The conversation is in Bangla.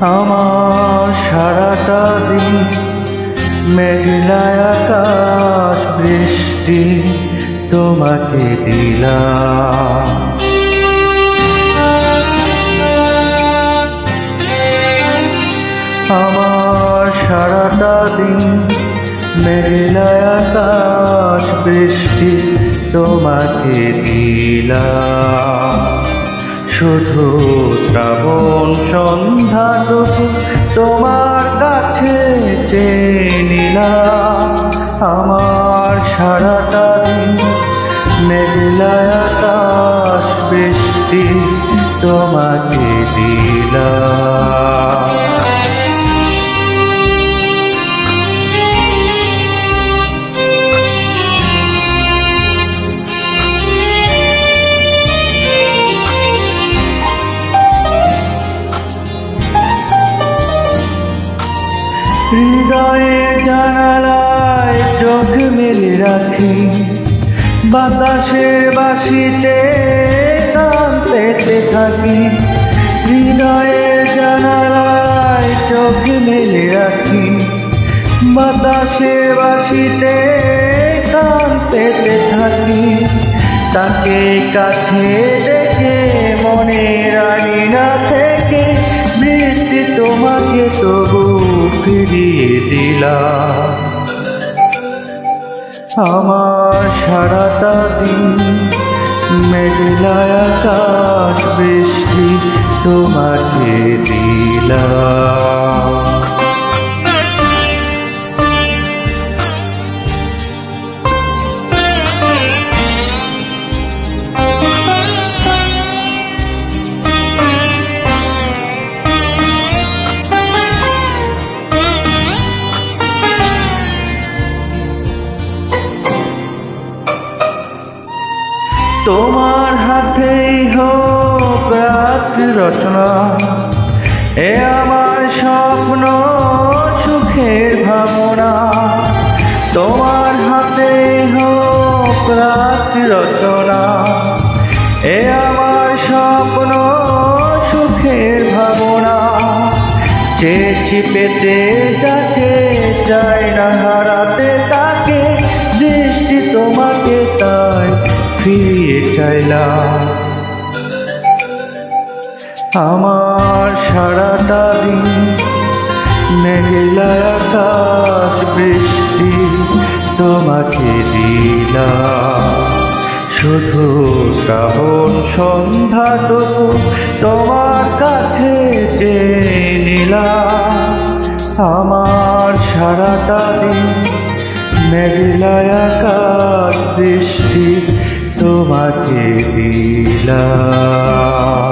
আমার সারাটা দিন মেঘলা আকাশ বৃষ্টি তোমাকে দিলাম। আমার সারাটা দিন মেঘলা আকাশ বৃষ্টি তোমাকে দিলাম। শুধু শ্রাবণ সন্ধ্যা তোমার কাছে চেয়ে আমার সারাটা দিন মেঘলায় বৃষ্টি তোমাকে দিলাম। হৃদয়ে জানালায় চোখ মেলে রাখি। বাতাসের বাসিতে কান পেতে থাকি। হৃদয়ে জানালায় চোখ মেলে রাখি। বাতাসের বাসিতে কান পেতে থাকি। তাকে কাছে দেখে মনে রানী না থেকে বৃষ্টি তোমাকে তবু ফিরিয়ে দিলা। আমার সারাটা দিন মেঘলা আকাশ বৃষ্টি তোমাকে দিলাম তোমার হাতেই হোক রাত্রি রচনা। এ আমার স্বপ্ন, সুখের ভাবনা। তোমার হাতেই হোক রাত্রি রচনা। এ আমার স্বপ্ন, সুখের ভাবনা। চেয়েছি পেতে যাকে চাই না হারাতে তাকে, দৃষ্টি তাই ফিরিয়ে চাইলাম আমার সারাটা দিন মেঘলা আকাশ বৃষ্টি তোমাকে দিলাম শুধু শ্রাবণ সন্ধ্যাটুকু তোমার কাছে নিলাম আমার সারাটা দিন মেঘলা আকাশ বৃষ্টি তোমাকে দিলাম।